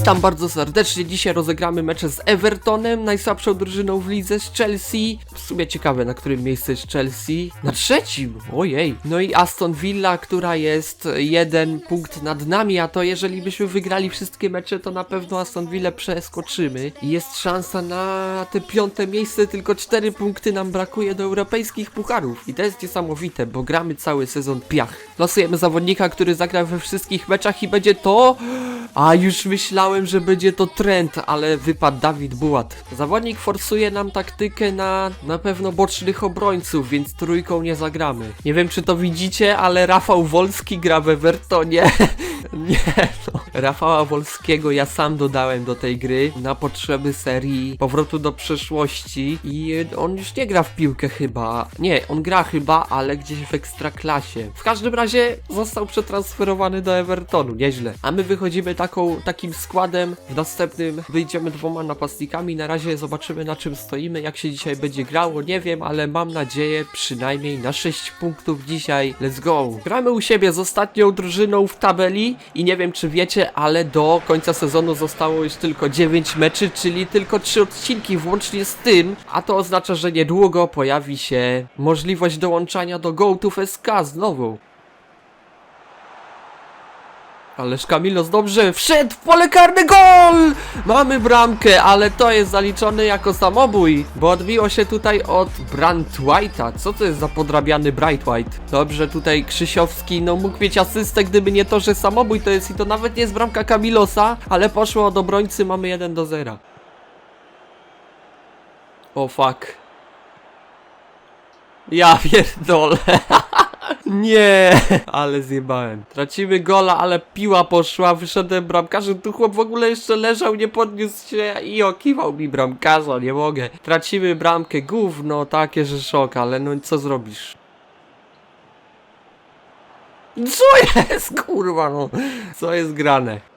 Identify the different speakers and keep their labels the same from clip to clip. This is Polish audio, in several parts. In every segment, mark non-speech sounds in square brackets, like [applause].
Speaker 1: Witam bardzo serdecznie. Dzisiaj rozegramy mecze z Evertonem, najsłabszą drużyną w lidze z Chelsea. W sumie ciekawe, na którym miejscu jest Chelsea. Na trzecim! Ojej. No i Aston Villa, która jest jeden punkt nad nami, a to jeżeli byśmy wygrali wszystkie mecze, to na pewno Aston Villa przeskoczymy. Jest szansa na te piąte miejsce, tylko cztery punkty nam brakuje do europejskich pucharów. I to jest niesamowite, bo gramy cały sezon piach. Losujemy zawodnika, który zagra we wszystkich meczach i będzie to... A już myślałem, że będzie to trend, ale wypadł Dawid Bułat. Zawodnik forsuje nam taktykę na na pewno bocznych obrońców, więc trójką nie zagramy. Nie wiem czy to widzicie, ale Rafał Wolski gra w Evertonie. [laughs] [laughs] nie no. Rafała Wolskiego ja sam dodałem do tej gry na potrzeby serii Powrotu do przeszłości i on już nie gra w piłkę chyba. Nie, on gra chyba, ale gdzieś w ekstraklasie. W każdym razie został przetransferowany do Evertonu, nieźle. A my wychodzimy taką, takim składem. W następnym wyjdziemy dwoma napastnikami. Na razie zobaczymy na czym stoimy, jak się dzisiaj będzie grało. Nie wiem, ale mam nadzieję przynajmniej na 6 punktów dzisiaj. Let's go. Gramy u siebie z ostatnią drużyną w tabeli i nie wiem czy wiecie, ale do końca sezonu zostało już tylko 9 meczy, czyli tylko 3 odcinki włącznie z tym, a to oznacza, że niedługo pojawi się możliwość dołączania do GoTo SK znowu. Ależ Kamilos dobrze wszedł w pole karne gol! Mamy bramkę, ale to jest zaliczone jako samobój, bo odbiło się tutaj od Brand White'a. Co to jest za podrabiany Bright White? Dobrze, tutaj Krzysiowski, no mógł mieć asystę, gdyby nie to, że samobój to jest i to nawet nie jest bramka Kamilosa, ale poszło od obrońcy, mamy 1 do 0. O fuck. Ja [laughs] pierdolę. Nie, [laughs] ale zjebałem. Tracimy gola, ale piła poszła, wyszedłem bramkarzem, tu chłop w ogóle jeszcze leżał, nie podniósł się i okiwał mi bramkarza, nie mogę. Tracimy bramkę, gówno, takie, że szok, ale no co zrobisz? Co jest, kurwa, no? Co jest grane?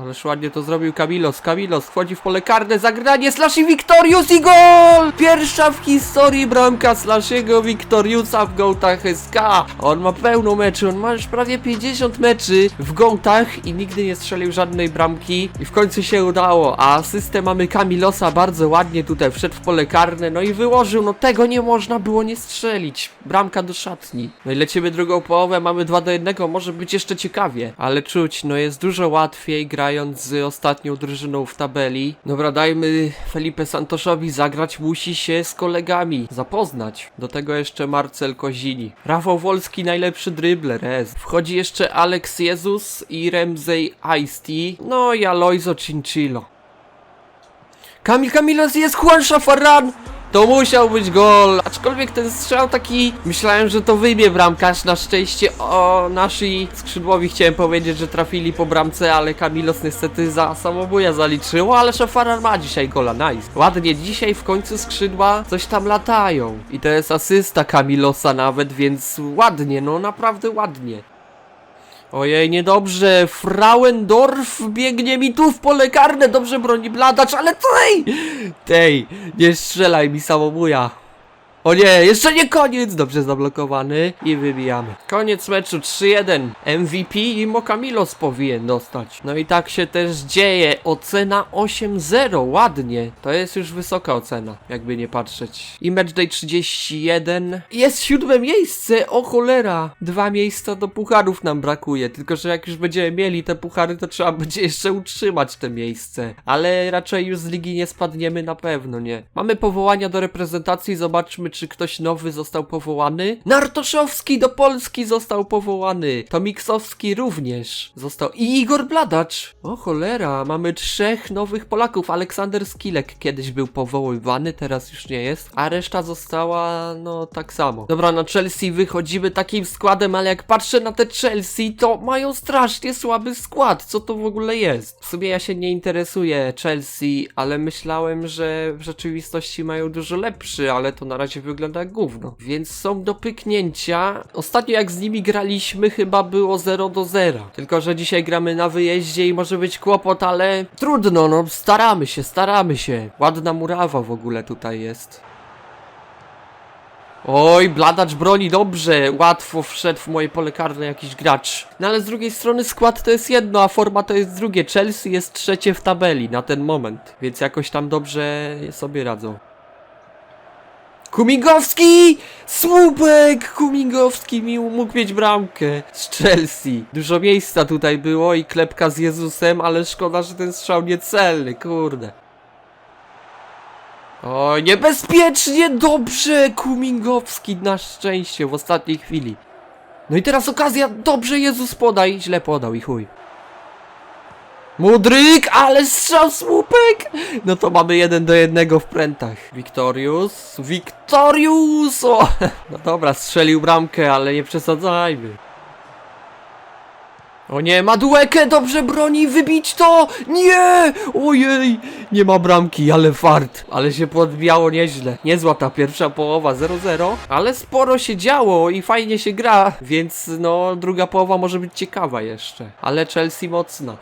Speaker 1: Ależ ładnie to zrobił Kamilos. Kamilos wchodzi w pole karne, zagranie Slashi Victorius i gol! Pierwsza w historii bramka Slashiego Victoriusa w gołtach SK. On ma pełno meczy, on ma już prawie 50 meczy w gołtach i nigdy nie strzelił żadnej bramki. I w końcu się udało, a asystę mamy Kamilosa bardzo ładnie tutaj wszedł w pole karne, no i wyłożył, no tego nie można było nie strzelić. Bramka do szatni. No i lecimy drugą połowę, mamy 2 do 1, może być jeszcze ciekawie, ale czuć, no jest dużo łatwiej grając z ostatnią drużyną w tabeli. Dobra, dajmy Felipe Santoszowi zagrać, musi się z kolegami zapoznać. Do tego jeszcze Marcel Kozini. Rafał Wolski, najlepszy dribbler, jest. Wchodzi jeszcze Alex Jezus i Ramsey Ice-T. No i Aloizo Cincillo. Kamil Kamilos jest Juan Szafaran! To musiał być gol, aczkolwiek ten strzał taki, myślałem, że to wyjmie bramkarz, na szczęście o nasi skrzydłowi chciałem powiedzieć, że trafili po bramce, ale Kamilos niestety za samobuja zaliczyło, ale Szafaran ma dzisiaj gola, nice. Ładnie, dzisiaj w końcu skrzydła coś tam latają i to jest asysta Kamilosa nawet, więc ładnie, no naprawdę ładnie. Ojej, niedobrze. Frauendorf biegnie mi tu w pole karne. Dobrze broni Bladacz, ale tej! Tej, nie strzelaj mi samobuja. O nie, jeszcze nie koniec! Dobrze zablokowany i wybijamy. Koniec meczu 3-1. MVP i Mokamilos powinien dostać. No i tak się też dzieje. Ocena 8-0. Ładnie. To jest już wysoka ocena, jakby nie patrzeć. I matchday 31. Jest siódme miejsce. O cholera. Dwa miejsca do pucharów nam brakuje. Tylko, że jak już będziemy mieli te puchary, to trzeba będzie jeszcze utrzymać te miejsce. Ale raczej już z ligi nie spadniemy na pewno, nie. Mamy powołania do reprezentacji. Zobaczmy, czy ktoś nowy został powołany. Nartoszowski do Polski został powołany. Tomiksowski również został. I Igor Bladacz. O cholera, mamy trzech nowych Polaków. Aleksander Skilek kiedyś był powoływany, teraz już nie jest. A reszta została, no tak samo. Dobra, na Chelsea wychodzimy takim składem, ale jak patrzę na te Chelsea, to mają strasznie słaby skład. Co to w ogóle jest? W sumie ja się nie interesuję Chelsea, ale myślałem, że w rzeczywistości mają dużo lepszy, ale to na razie wygląda jak gówno. Więc są do pyknięcia. Ostatnio jak z nimi graliśmy, chyba było 0 do 0. Tylko, że dzisiaj gramy na wyjeździe i może być kłopot, ale trudno, no staramy się, staramy się. Ładna murawa w ogóle tutaj jest. Oj, Bladacz broni dobrze, łatwo wszedł w moje pole karne jakiś gracz. No ale z drugiej strony skład to jest jedno, a forma to jest drugie. Chelsea jest trzecie w tabeli na ten moment, więc jakoś tam dobrze sobie radzą. Kumingowski! Słupek! Kumingowski mi mógł mieć bramkę z Chelsea. Dużo miejsca tutaj było i klepka z Jezusem, ale szkoda, że ten strzał niecelny, kurde. O, niebezpiecznie, dobrze! Kumingowski na szczęście w ostatniej chwili. No i teraz okazja, dobrze Jezus podaj, źle podał i chuj. Mudryk, ale strzał słupek! No to mamy jeden do jednego w prętach. Wiktorius, Wiktorius! O! [laughs] No dobra, strzelił bramkę, ale nie przesadzajmy. O nie, Maduekę dobrze broni, wybić to! Nie! Ojej! Nie ma bramki, ale fart. Ale się podbijało nieźle. Niezła ta pierwsza połowa, 0-0. Ale sporo się działo i fajnie się gra, więc no druga połowa może być ciekawa jeszcze. Ale Chelsea mocna.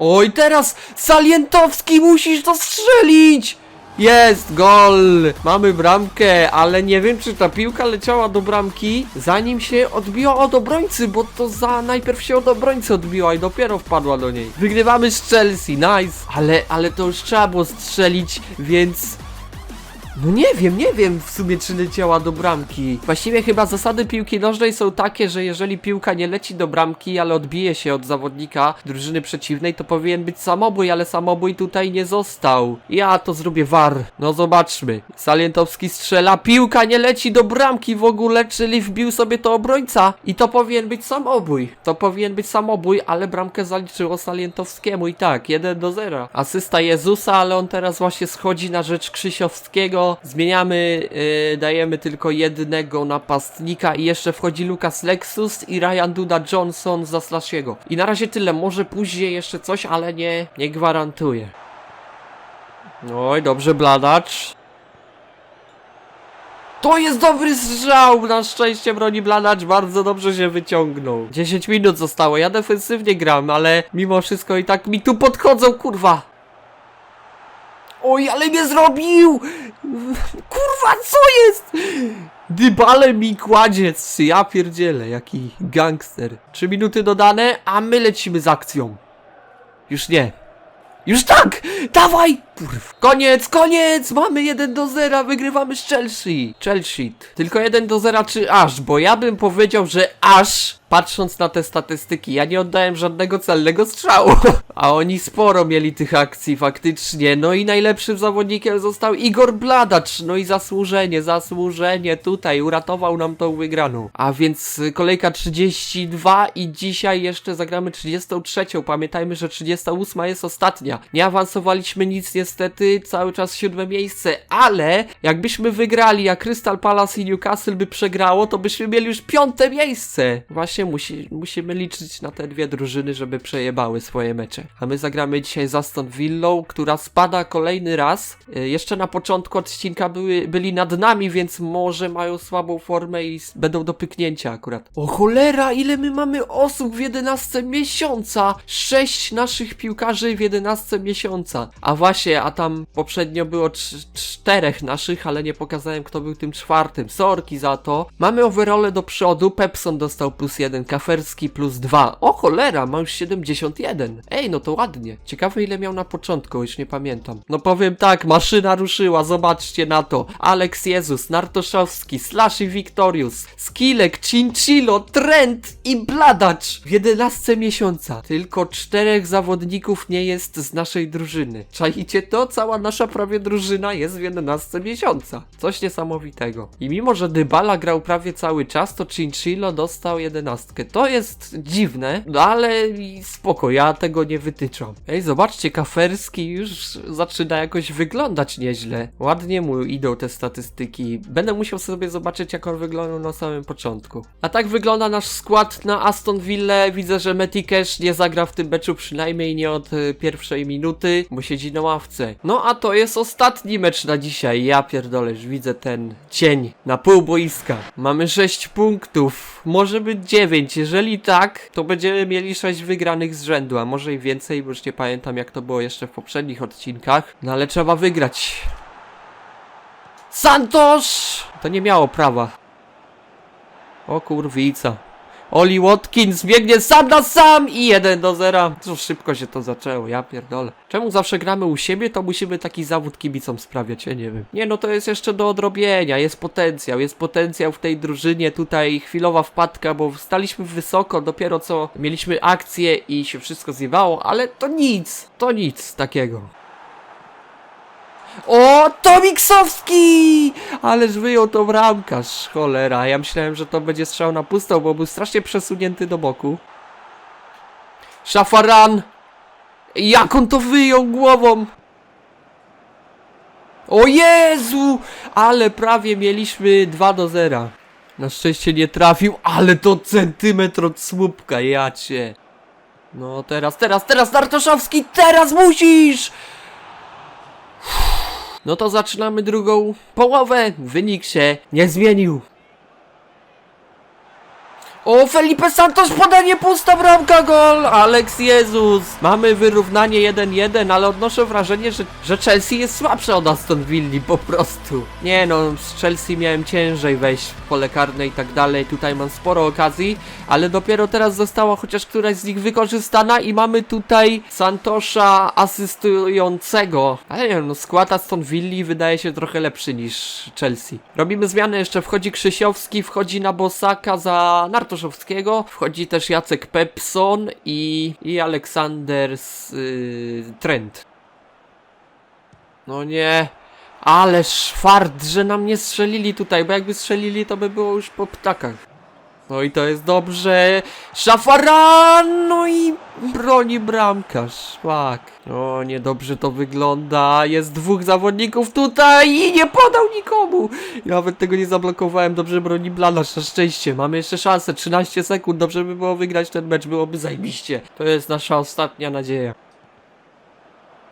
Speaker 1: Oj, teraz Salientowski musisz to strzelić! Jest, gol! Mamy bramkę, ale nie wiem, czy ta piłka leciała do bramki, zanim się odbiła od obrońcy, bo to za najpierw się od obrońcy odbiła i dopiero wpadła do niej. Wygrywamy z Chelsea, nice! Ale, ale to już trzeba było strzelić, więc... No nie wiem, nie wiem w sumie czy leciała do bramki. Właściwie chyba zasady piłki nożnej są takie, że jeżeli piłka nie leci do bramki, ale odbije się od zawodnika drużyny przeciwnej, to powinien być samobój, ale samobój tutaj nie został. Ja to zrobię war. No zobaczmy. Salientowski strzela, piłka nie leci do bramki w ogóle, czyli wbił sobie to obrońca. I to powinien być samobój. To powinien być samobój, ale bramkę zaliczyło Salientowskiemu i tak, 1 do 0. Asysta Jezusa, ale on teraz właśnie schodzi na rzecz Krzysiowskiego. Zmieniamy, yy, dajemy tylko jednego napastnika i jeszcze wchodzi Lucas Lexus i Ryan Duda Johnson za Slashiego. I na razie tyle, może później jeszcze coś, ale nie, nie gwarantuję. Oj, dobrze, Bladacz. To jest dobry strzał! Na szczęście broni Bladacz bardzo dobrze się wyciągnął. 10 minut zostało, ja defensywnie gram, ale mimo wszystko i tak mi tu podchodzą, kurwa! Oj, ale mnie zrobił! Kurwa, co jest? Dybale mi kładzie, ja pierdzielę, jaki gangster. 3 minuty dodane, a my lecimy z akcją. Już nie. Już tak! Dawaj! Kurw. Koniec, koniec! Mamy 1 do 0, wygrywamy z Chelsea. Chelsea. Tylko 1 do 0 czy aż? Bo ja bym powiedział, że aż, patrząc na te statystyki, ja nie oddałem żadnego celnego strzału. [laughs] A oni sporo mieli tych akcji faktycznie. No i najlepszym zawodnikiem został Igor Bladacz. No i zasłużenie, zasłużenie tutaj uratował nam tą wygraną. A więc kolejka 32 i dzisiaj jeszcze zagramy 33. Pamiętajmy, że 38 jest ostatnia. Nie awansowaliśmy nic niestety, cały czas siódme miejsce, ale jakbyśmy wygrali, a Crystal Palace i Newcastle by przegrało, to byśmy mieli już piąte miejsce. Właśnie musi, musimy liczyć na te dwie drużyny, żeby przejebały swoje mecze. A my zagramy dzisiaj z Aston Villą, która spada kolejny raz. Y, Jeszcze na początku odcinka były, byli nad nami, więc może mają słabą formę i będą do pyknięcia akurat. O cholera, ile my mamy osób w 11 miesiąca! Sześć naszych piłkarzy w 11 miesiąca. A właśnie, a tam poprzednio było cz- czterech naszych, ale nie pokazałem kto był tym czwartym. Sorki za to. Mamy overole do przodu, Pepson dostał plus jeden, Kaferski plus dwa. O cholera, ma już 71. Ej, no to ładnie. Ciekawe ile miał na początku, już nie pamiętam. No powiem tak, maszyna ruszyła, zobaczcie na to. Alex Jezus, Nartoszowski, Slashy Victorius, Skilek, Cinchilo, Trent i Bladacz w 11 miesiąca. Tylko czterech zawodników nie jest z naszej drużyny. To? Cała nasza prawie drużyna jest w 11 miesiąca. Coś niesamowitego. I mimo, że Dybala grał prawie cały czas, to Cinchilo dostał 11. To jest dziwne, no ale spoko, ja tego nie wytyczam. Ej, zobaczcie, Kaferski już zaczyna jakoś wyglądać nieźle. Ładnie mu idą te statystyki. Będę musiał sobie zobaczyć, jak on wyglądał na samym początku. A tak wygląda nasz skład na Aston Villa. Widzę, że Cash nie zagra w tym meczu przynajmniej nie od y, pierwszej minuty, bo siedzi na ławce. No a to jest ostatni mecz na dzisiaj. Ja pierdolę, już widzę ten cień na pół boiska. Mamy 6 punktów, może być 9. Jeżeli tak, to będziemy mieli 6 wygranych z rzędu, a może i więcej, bo już nie pamiętam jak to było jeszcze w poprzednich odcinkach. No ale trzeba wygrać. Santosz! To nie miało prawa. O kurwica. Oli Watkins biegnie sam na sam i 1 do 0. Cóż szybko się to zaczęło, ja pierdolę. Czemu zawsze gramy u siebie, to musimy taki zawód kibicom sprawiać, ja nie wiem. Nie no, to jest jeszcze do odrobienia, jest potencjał, jest potencjał w tej drużynie, tutaj chwilowa wpadka, bo staliśmy wysoko, dopiero co mieliśmy akcję i się wszystko zjewało, ale to nic, to nic takiego. O, Tomiksowski! Ależ wyjął to bramkarz, cholera. Ja myślałem, że to będzie strzał na pustą, bo był strasznie przesunięty do boku. Szafaran! Jak on to wyjął głową! O Jezu! Ale prawie mieliśmy 2 do 0. Na szczęście nie trafił, ale to centymetr od słupka, ja cię. No teraz, teraz, teraz Nartoszowski, teraz musisz! No to zaczynamy drugą połowę. Wynik się nie zmienił. O, Felipe Santos, podanie pusta bramka, gol! Alex Jezus! Mamy wyrównanie 1-1, ale odnoszę wrażenie, że, że Chelsea jest słabsza od Aston Villa po prostu. Nie no, z Chelsea miałem ciężej wejść w pole karne i tak dalej. Tutaj mam sporo okazji, ale dopiero teraz została chociaż któraś z nich wykorzystana i mamy tutaj Santosza asystującego. Ale nie no skład Aston Villa wydaje się trochę lepszy niż Chelsea. Robimy zmianę, jeszcze wchodzi Krzysiowski, wchodzi na Bosaka za Nartoszowskiego, wchodzi też Jacek Pepson i, i Aleksander yy, Trent. No nie. Ależ fart, że nam nie strzelili tutaj, bo jakby strzelili, to by było już po ptakach. No i to jest dobrze. Szafaran! No i broni bramkarz. Fuck. O, niedobrze to wygląda. Jest dwóch zawodników tutaj i nie podał nikomu. Ja nawet tego nie zablokowałem. Dobrze broni Blanasz, na szczęście. Mamy jeszcze szansę. 13 sekund. Dobrze by było wygrać ten mecz. Byłoby zajebiście. To jest nasza ostatnia nadzieja.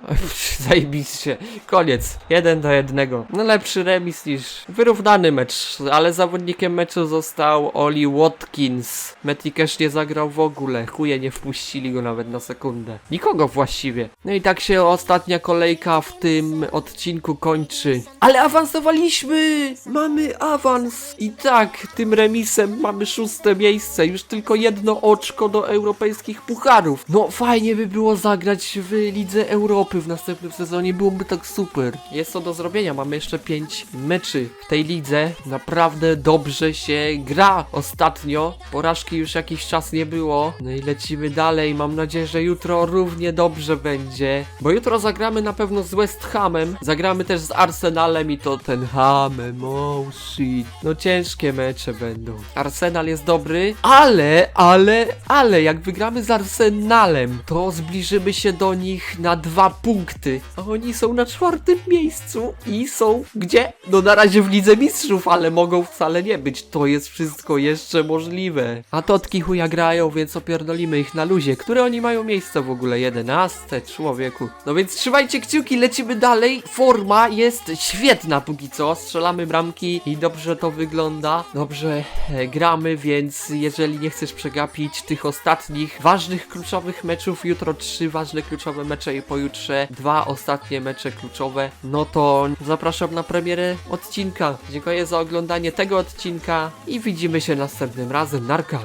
Speaker 1: [laughs] Zajebiście. Koniec. Jeden do jednego. No lepszy remis niż wyrównany mecz, ale zawodnikiem meczu został Oli Watkins. Metikesz nie zagrał w ogóle. Chuje nie wpuścili go nawet na sekundę. Nikogo właściwie. No i tak się ostatnia kolejka w tym odcinku kończy. Ale awansowaliśmy! Mamy awans! I tak, tym remisem mamy szóste miejsce. Już tylko jedno oczko do europejskich pucharów. No fajnie by było zagrać w Lidze Europy w następnym sezonie. Byłoby tak super. Jest to do zrobienia. Mamy jeszcze pięć meczy w tej lidze. Naprawdę dobrze się gra ostatnio. Porażki już jakiś czas nie było. No i lecimy dalej. Mam nadzieję, że jutro równie dobrze będzie. Bo jutro zagramy na pewno z West Hamem. Zagramy też z Arsenalem i to ten Hamem. Oh shit. No ciężkie mecze będą. Arsenal jest dobry, ale, ale, ale jak wygramy z Arsenalem, to zbliżymy się do nich na dwa punkty. A oni są na czwartym miejscu i są gdzie? No na razie w Lidze Mistrzów, ale mogą wcale nie być. To jest wszystko jeszcze możliwe. A Totki chuja grają, więc opierdolimy ich na luzie. Które oni mają miejsce w ogóle? 11 człowieku. No więc trzymajcie kciuki, lecimy dalej. Forma jest świetna póki co. Strzelamy bramki i dobrze to wygląda. Dobrze e, gramy, więc jeżeli nie chcesz przegapić tych ostatnich ważnych, kluczowych meczów, jutro trzy ważne, kluczowe mecze i pojutrze dwa ostatnie mecze kluczowe, no to zapraszam na premierę odcinka. Dziękuję za oglądanie tego odcinka i widzimy się następnym razem. Narka!